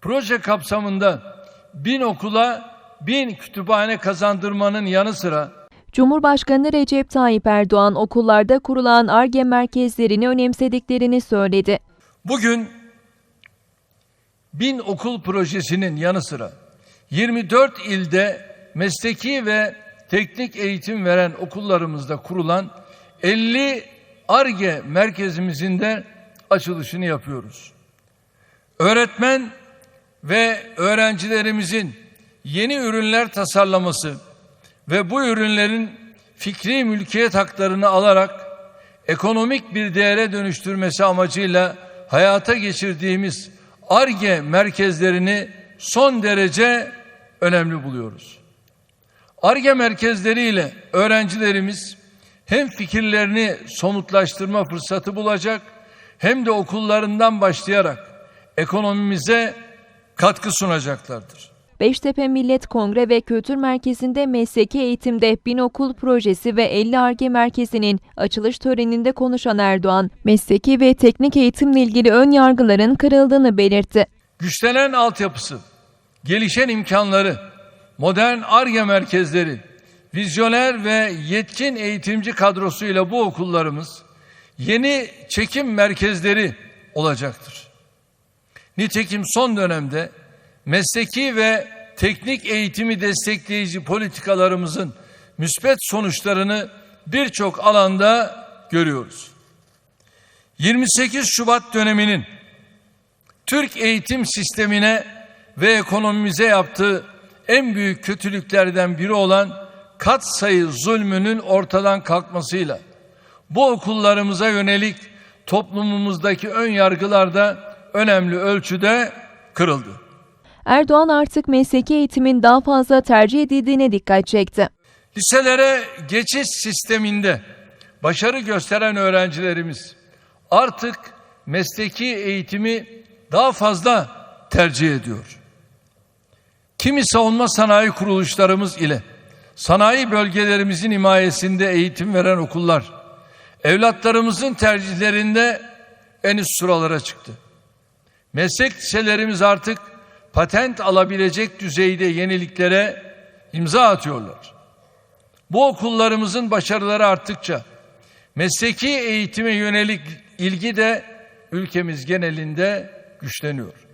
Proje kapsamında bin okula bin kütüphane kazandırmanın yanı sıra Cumhurbaşkanı Recep Tayyip Erdoğan okullarda kurulan ARGE merkezlerini önemsediklerini söyledi. Bugün bin okul projesinin yanı sıra 24 ilde mesleki ve teknik eğitim veren okullarımızda kurulan 50 ARGE merkezimizin de açılışını yapıyoruz. Öğretmen ve öğrencilerimizin yeni ürünler tasarlaması ve bu ürünlerin fikri mülkiyet haklarını alarak ekonomik bir değere dönüştürmesi amacıyla hayata geçirdiğimiz ARGE merkezlerini son derece önemli buluyoruz. ARGE merkezleriyle öğrencilerimiz hem fikirlerini somutlaştırma fırsatı bulacak hem de okullarından başlayarak ekonomimize katkı sunacaklardır. Beştepe Millet Kongre ve Kültür Merkezi'nde mesleki eğitimde bin okul projesi ve 50 ARGE merkezinin açılış töreninde konuşan Erdoğan, mesleki ve teknik eğitimle ilgili ön yargıların kırıldığını belirtti. Güçlenen altyapısı, gelişen imkanları, modern ARGE merkezleri, vizyoner ve yetkin eğitimci kadrosuyla bu okullarımız yeni çekim merkezleri olacaktır. Nitekim son dönemde mesleki ve teknik eğitimi destekleyici politikalarımızın müspet sonuçlarını birçok alanda görüyoruz. 28 Şubat döneminin Türk eğitim sistemine ve ekonomimize yaptığı en büyük kötülüklerden biri olan kat sayı zulmünün ortadan kalkmasıyla bu okullarımıza yönelik toplumumuzdaki ön yargılar da önemli ölçüde kırıldı. Erdoğan artık mesleki eğitimin daha fazla tercih edildiğine dikkat çekti. Liselere geçiş sisteminde başarı gösteren öğrencilerimiz artık mesleki eğitimi daha fazla tercih ediyor. Kimi savunma sanayi kuruluşlarımız ile sanayi bölgelerimizin himayesinde eğitim veren okullar evlatlarımızın tercihlerinde en üst sıralara çıktı. Meslek liselerimiz artık patent alabilecek düzeyde yeniliklere imza atıyorlar. Bu okullarımızın başarıları arttıkça mesleki eğitime yönelik ilgi de ülkemiz genelinde güçleniyor.